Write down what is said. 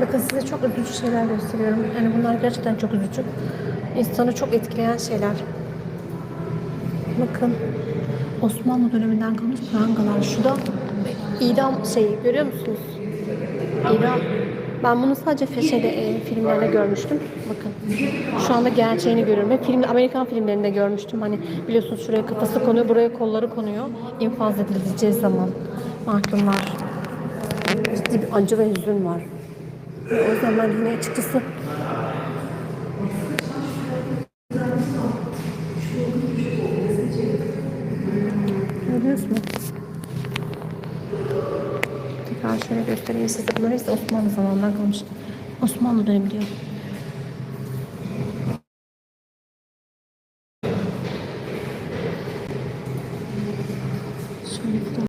Bakın size çok üzücü şeyler gösteriyorum. Yani bunlar gerçekten çok üzücü. İnsanı çok etkileyen şeyler. Bakın. Osmanlı döneminden kalmış prangalar. Şu da idam şeyi görüyor musunuz? İdam. Ben bunu sadece şeyde, e, filmlerde görmüştüm. Bakın. Şu anda gerçeğini görüyorum. Hep film, Amerikan filmlerinde görmüştüm. Hani biliyorsunuz şuraya kafası konuyor, buraya kolları konuyor. İnfaz edileceği zaman mahkumlar. Ciddi bir acı ve hüzün var. O zaman hani açıkçası Görüyorsunuz. Tekrar şöyle göstereyim size. Bunlar ise Osmanlı zamanından kalmış. Osmanlı dönemi diyor. Şöyle